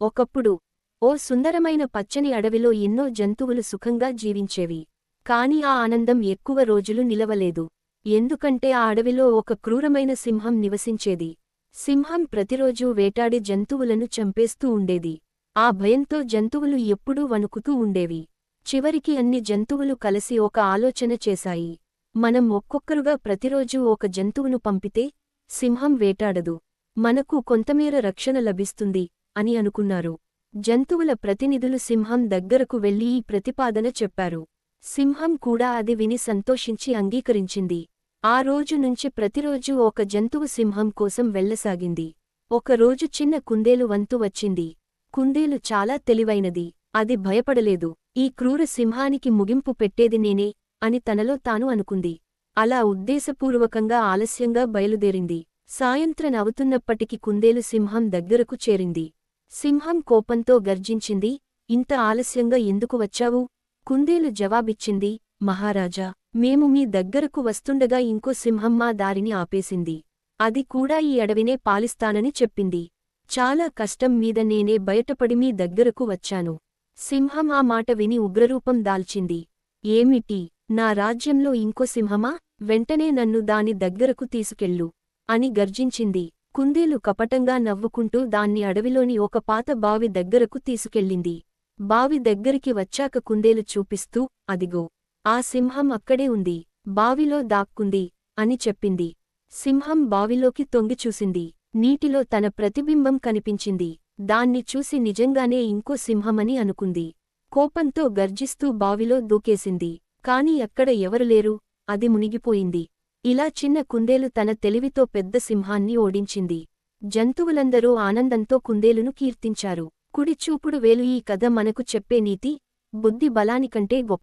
ఒకప్పుడు ఓ సుందరమైన పచ్చని అడవిలో ఎన్నో జంతువులు సుఖంగా జీవించేవి. కాని ఆ ఆనందం ఎక్కువ రోజులు నిలవలేదు. ఎందుకంటే ఆ అడవిలో ఒక క్రూరమైన సింహం నివసించేది. సింహం ప్రతిరోజూ వేటాడి జంతువులను చంపేస్తూ ఉండేది. ఆ భయంతో జంతువులు ఎప్పుడూ వణుకుతూ ఉండేవి. చివరికి అన్ని జంతువులు కలిసి ఒక ఆలోచన చేశాయి. మనం ఒక్కొక్కరుగా ప్రతిరోజూ ఒక జంతువును పంపితే సింహం వేటాడదు. మనకు కొంతమేర రక్షణ లభిస్తుంది. అని అనుకున్నారు. జంతువుల ప్రతినిధులు సింహం దగ్గరకు వెళ్ళి ఈ ప్రతిపాదన చెప్పారు. సింహం కూడా అది విని సంతోషించి అంగీకరించింది. ఆ రోజు నుంచి ప్రతిరోజూ ఒక జంతువు సింహం కోసం వెళ్ళసాగింది ఒకరోజు చిన్న కుందేలు వంతు వచ్చింది. కుందేలు చాలా తెలివైనది. అది భయపడలేదు. ఈ క్రూర సింహానికి ముగింపు పెట్టేది నేనే అని తనలో తాను అనుకుంది. అలా ఉద్దేశపూర్వకంగా ఆలస్యంగా బయలుదేరింది. సాయంత్రం అవుతున్నప్పటికి కుందేలు సింహం దగ్గరకు చేరింది. సింహం కోపంతో గర్జించింది ఇంత ఆలస్యంగా ఎందుకు వచ్చావు? కుందేలు జవాబిచ్చింది మహారాజా మేము మీ దగ్గరకు వస్తుండగా ఇంకో సింహం మా దారిని ఆపేసింది. అది కూడా ఈ అడవినే పాలిస్తానని చెప్పింది. చాలా కష్టం మీద నేనే బయటపడి మీ దగ్గరకు వచ్చాను. సింహం ఆ మాట విని ఉగ్రరూపం దాల్చింది. ఏమిటి? నా రాజ్యంలో ఇంకో సింహమా? వెంటనే నన్ను దాని దగ్గరకు తీసుకెళ్ళు అని గర్జించింది. కుందేలు కపటంగా నవ్వుకుంటూ దాన్ని అడవిలోని ఒక పాత బావి దగ్గరకు తీసుకెళ్ళింది. బావి దగ్గరికి వచ్చాక కుందేలు చూపిస్తూ అదిగో ఆ సింహం అక్కడే ఉంది. బావిలో దాక్కుంది అని చెప్పింది. సింహం బావిలోకి తొంగిచూసింది నీటిలో తన ప్రతిబింబం కనిపించింది. దాన్ని చూసి నిజంగానే ఇంకో సింహమని అనుకుంది. కోపంతో గర్జిస్తూ బావిలో దూకేసింది. కాని అక్కడ ఎవరు లేరు. అది మునిగిపోయింది. ఇలా చిన్న కుందేలు తన తెలివితో పెద్ద సింహాన్ని ఓడించింది. జంతువులందరూ ఆనందంతో కుందేలును కీర్తించారు. కుడిచూపుడు వేలు ఈ కథ మనకు చెప్పే నీతి బుద్ధి బలానికంటే గొప్ప